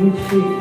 나의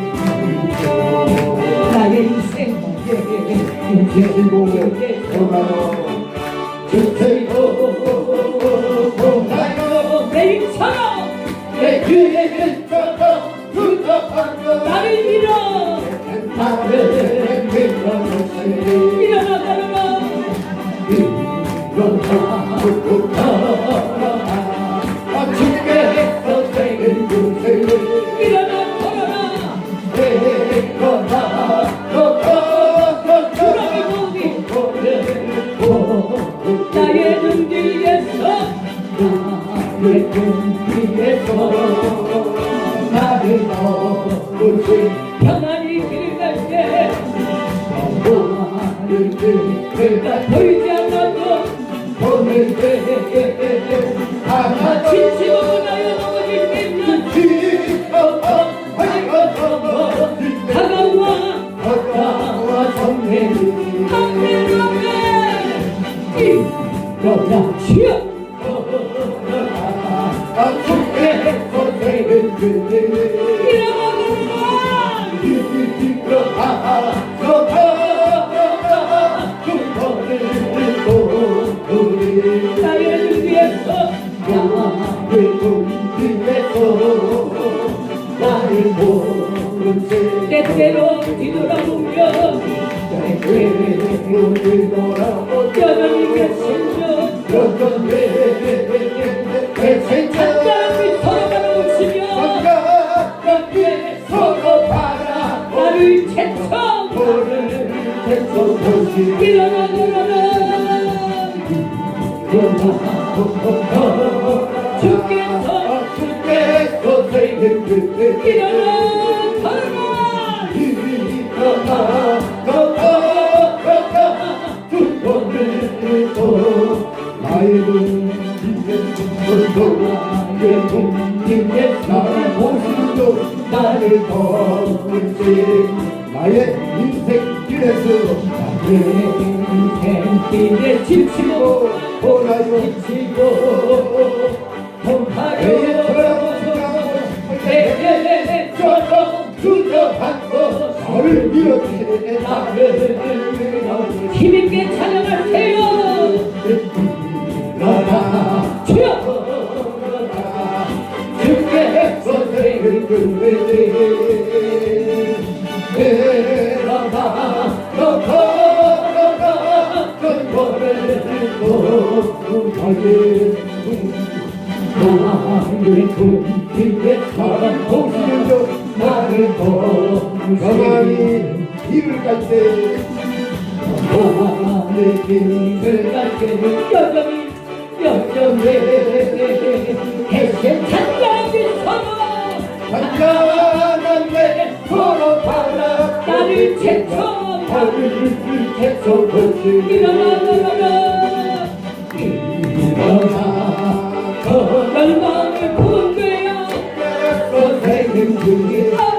아멘 일어 나를 채쳐 일어나 일어나 주께서 일어나 걸어라 나의 눈 나를 보시는 나를 보 나의 인생 길에서 내 인생 길에 지치고 보라요. 지치고 내게. 저럼 주저앉고 나를 밀어주시네 나를 힘있게 찬양하세요. 나라 주여! 주께서 내게 여전히 여전히 계신 찬양이 서로 내 서로 바라 나를 채쳐 나를 채쳐 보시 일어나 일어나 일어나 열망을 분배야 선생님 중에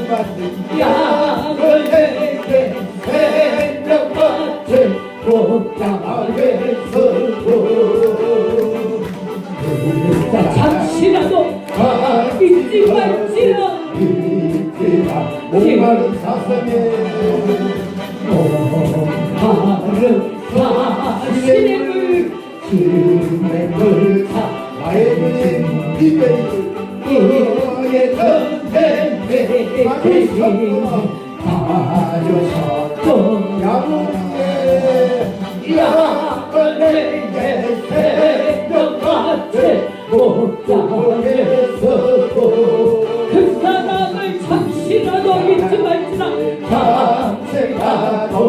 생명같은 양을 내게 생명같은 서고 자 잠시라도 잊지 말지라. 잊지 마. 목마른 사슴에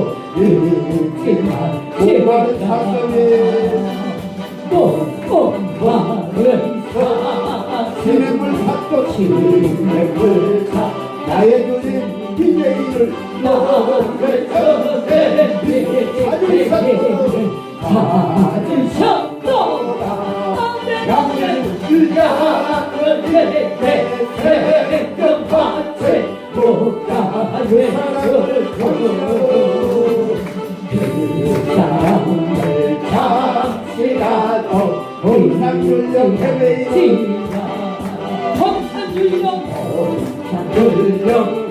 밤새가도 잊지마 목마 Hallelujah.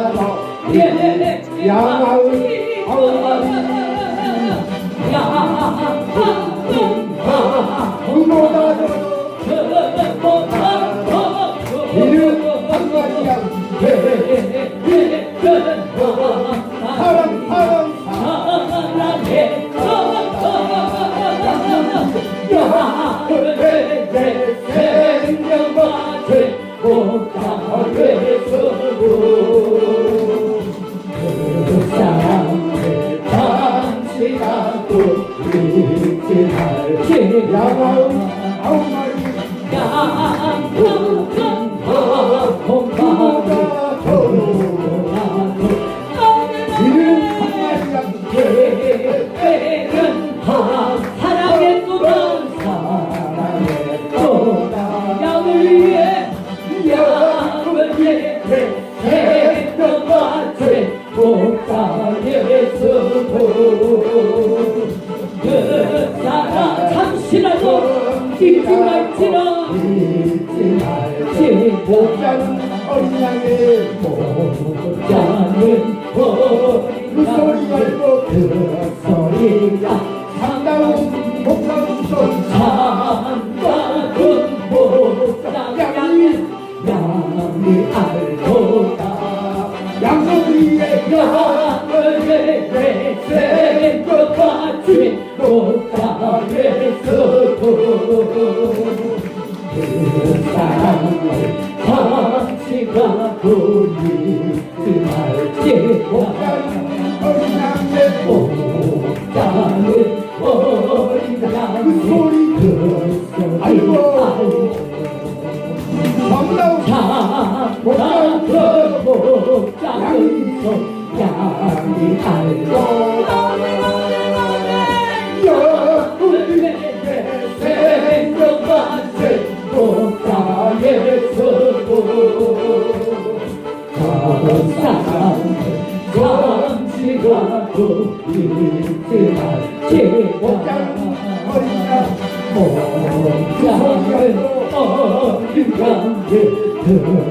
Thank you.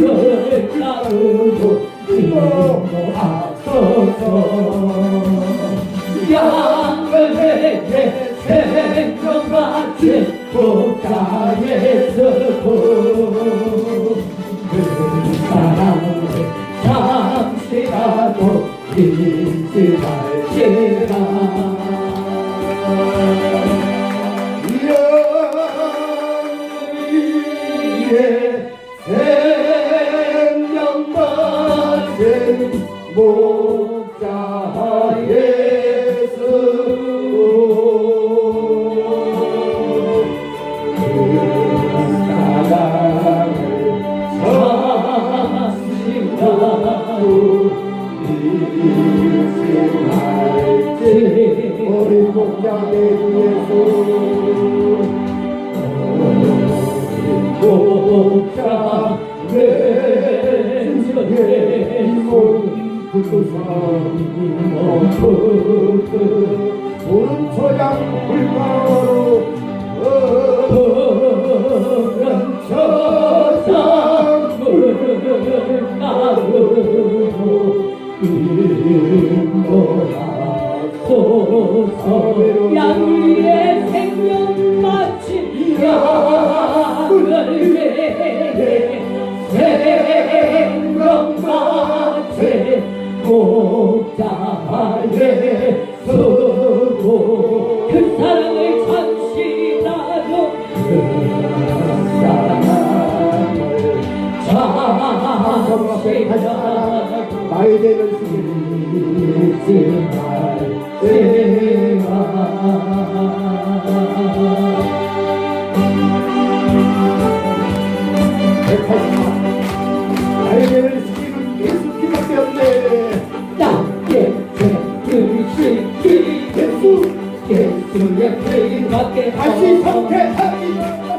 늘 따르고 인도하소서 양을 내게 주옵소서 양을 위해 생명 맞게 할수 있게 합니다.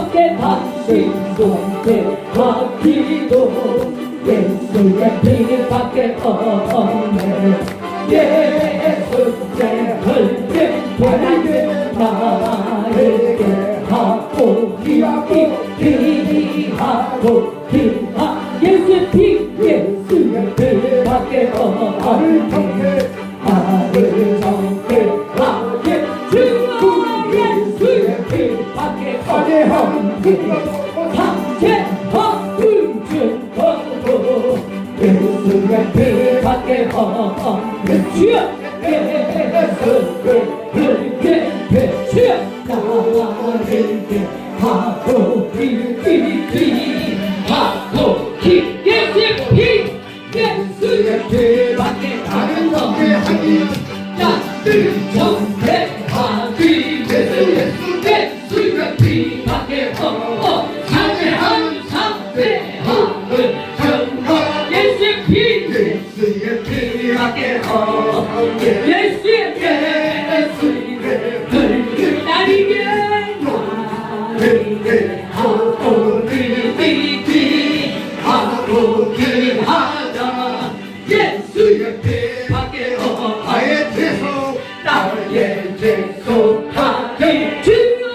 함께 박수도 대박기도 예수의 피밖에 없네. 예수께 헐게 되게 마르게 하고 기하고 기하고 기하. 예수의 피 예수의 피밖에 없네. 아르게 también. 예수의 피밖에 없어 나의 죄소 나의 죄소 하니 주여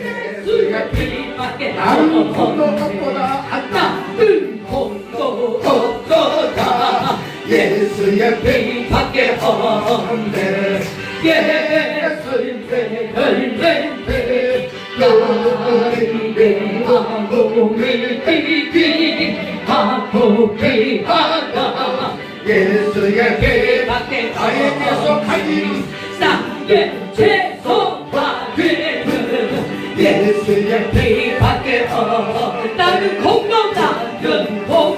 예수의 피밖에 나는 봄도 없보다 나는 봄도 없도다. 예수의 피밖에 없네 예수의 피밖에 없네 나는 내 마음을 띠 그렇게 밖에 나의 계속하니 땅에 채소밭에 예수의 피 밖에 없다는 공동 나는 공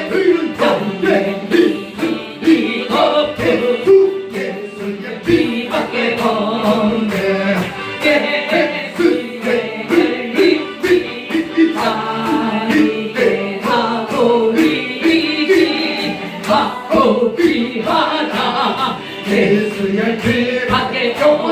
경고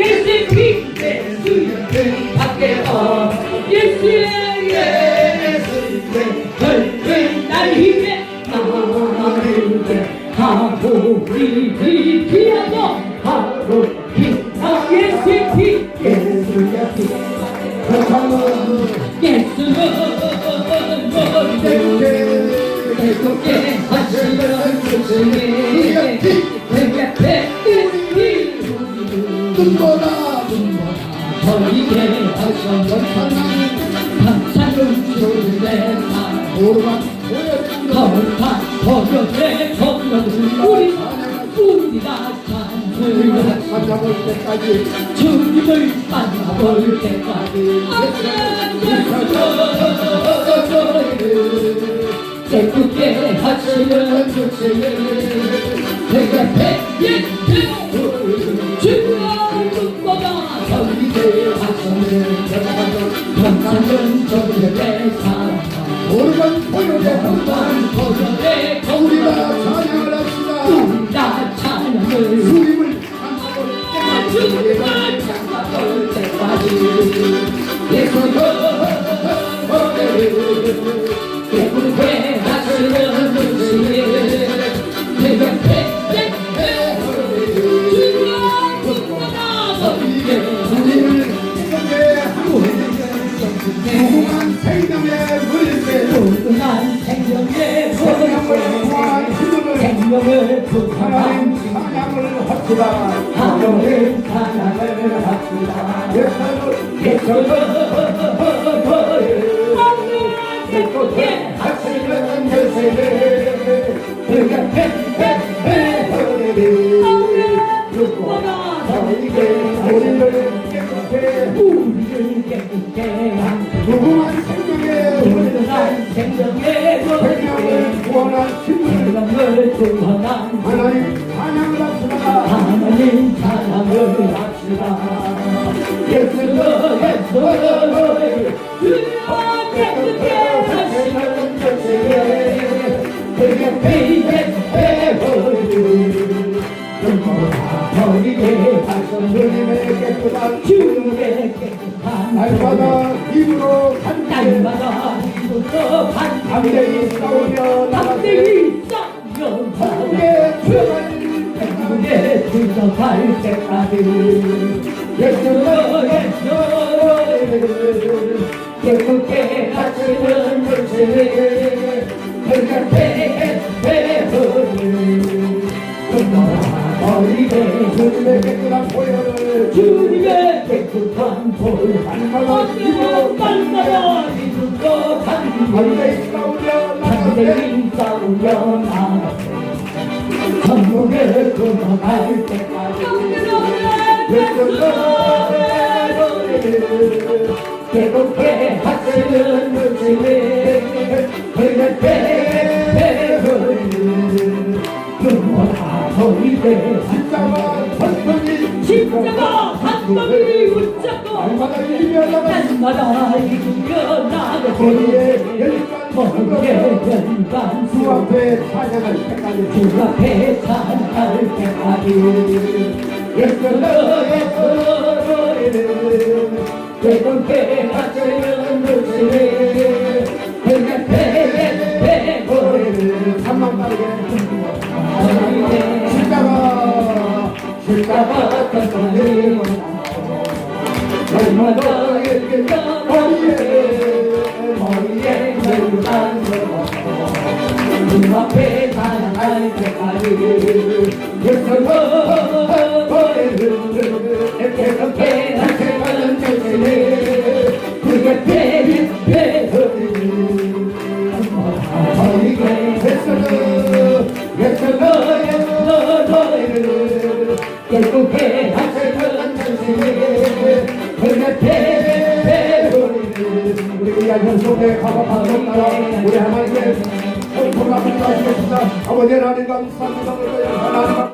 Christian 버려내 건너는 우리 우리 나산을 만나볼 때까지. 주님을 만나볼 때까지 깨끗게 하시는 주시는 내가 백인 주와 눈보다 전기대 하시는 전하는 전하는 전기대 사 오르간 포로대 오르간 포로대 우리가 찬양을 합시다. 우리가 찬양을. 수림을 참아볼 때까지 우리가 참아볼 때까지. 예수여 갈 때까지 예수로의 너를 예쁘게 바치는 것을 불가태에 배우니 끝나버리네 주님의 깨끗한 돌 한마디 노래를 개곡해 하시는 분들을 그냥 대대를 영원하고 이래 진짜와 한번이 진짜와 한번이 웃자고 날마다 일면하고 날마다 일면하고 거리에 열반 거리에 열반 주 앞에 찬양할 때까지 주 앞에 찬양할 때까지 열반 너의 앞에 가는 알테까지 예수님 우리 하나님의 성품을 하시겠습니다. 아버지 하나님 감사합니다